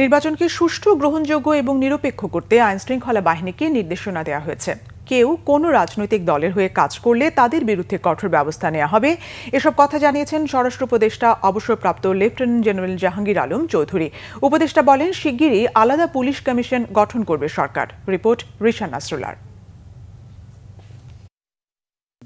নির্বাচনকে সুষ্ঠু, গ্রহণযোগ্য এবং নিরপেক্ষ করতে আইনশৃঙ্খলা বাহিনীকে নির্দেশনা দেওয়া হয়েছে। কেউ কোনো রাজনৈতিক দলের হয়ে কাজ করলে তাদের বিরুদ্ধে কঠোর ব্যবস্থা নেওয়া হবে। এসব কথা জানিয়েছেন স্বরাষ্ট্র উপদেষ্টা, অবসরপ্রাপ্ত লেফটেন্যান্ট জেনারেল জাহাঙ্গীর আলম চৌধুরী। উপদেষ্টা বলেন, শিগগিরই আলাদা পুলিশ কমিশন গঠন করবে সরকার। রিপোর্ট রিশান নাসরুল্লার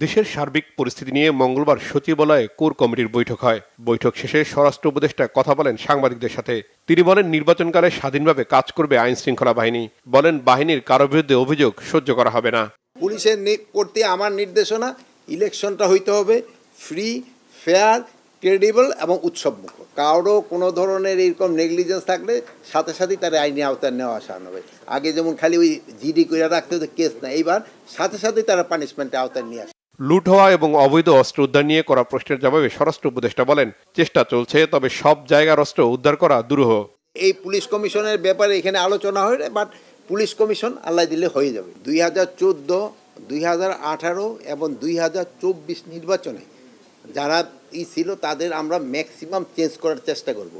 দেশের সার্বিক পরিস্থিতি নিয়ে মঙ্গলবার সচিবালয়ে কোর কমিটির বৈঠক হয়। বৈঠক শেষে স্বরাষ্ট্র উপদেষ্টা কথা বলেন সাংবাদিকদের সাথে। তিনি বলেন, নির্বাচনকালে স্বাধীনভাবে কাজ করবে আইন শৃঙ্খলা বাহিনী। বলেন, বাহিনীর কারও বিরুদ্ধে অভিযোগ সহ্য করা হবে না। পুলিশের প্রতি আমার নির্দেশনা, ইলেকশনটা হইতে হবে ফ্রি, ফেয়ার, ক্রেডিবল এবং উৎসবমুখ। কারও কোনো ধরনের এরকম নেগলিজেন্স থাকলে সাথে সাথেই তার আইনি আওতায় নেওয়া আসা হবে। আগে যেমন খালি ওই জিডি করে রাখতে হতো, কেস না। এইবার সাথে সাথেই তারা পানিশমেন্টের আওতায় নিয়ে আসে। লুট হওয়া এবং অবৈধ অস্ত্র উদ্ধার নিয়ে করা প্রশ্নের জবাবে স্বরাষ্ট্র উপদেষ্টা বলেন, চেষ্টা চলছে, তবে সব জায়গার অস্ত্র উদ্ধার করা দুরূহ। এই পুলিশ কমিশনের ব্যাপারে এখানে আলোচনা হয় না বাট পুলিশ কমিশন আল্লাহ দিলে হয়ে যাবে। দুই হাজার চোদ্দ, দুই হাজার আঠারো এবং দুই হাজার চব্বিশ নির্বাচনে যারা ই ছিল, তাদের আমরা ম্যাক্সিমাম চেঞ্জ করার চেষ্টা করব।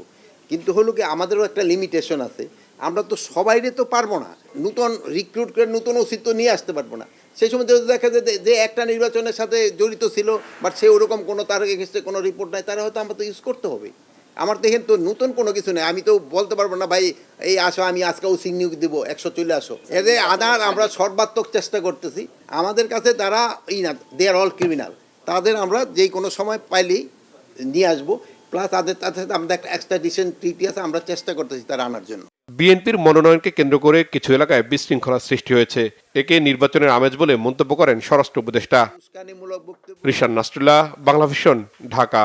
কিন্তু হলো কি, আমাদেরও একটা লিমিটেশন আছে। আমরা তো সবাইরে তো পারব না। নতুন রিক্রুট করে নতুন অস্তিত্ব নিয়ে আসতে পারব না। সেই সময় দেখা যায় যে- যে একটা নির্বাচনের সাথে জড়িত ছিল বাট সে ওরকম কোনো তার এগেনস্টে কোনো রিপোর্ট নাই, তারা হয়তো আমরা তো ইউজ করতে হবে। আমার তো এখানে তো নতুন কোনো কিছু নেই, আমি তো বলতে পারব না, ভাই, এই আসো, আমি আজকেও সিং নিয়োগ দেবো, একশো চলে আসো। এদের আদার আমরা সর্বাত্মক চেষ্টা করতেছি, আমাদের কাছে তারা ই না দে আর অল ক্রিমিনাল তাদের আমরা যেই কোনো সময় পাইলেই নিয়ে আসব প্লাস তাদের তাদের সাথে আমাদের একটা এক্সট্রাডিশন ট্রিটি আছে, আমরা চেষ্টা করতেছি তারা আনার জন্য। বিএনপির মনোনয়নকে কেন্দ্র করে কিছু এলাকায় বিশৃঙ্খলা সৃষ্টি হয়েছে। একে নির্বাচনের আমেজ বলে মন্তব্য করেন স্বরাষ্ট্র উপদেষ্টা রিশান নাস্টুল্লাহ বাংলা ভিশন ঢাকা।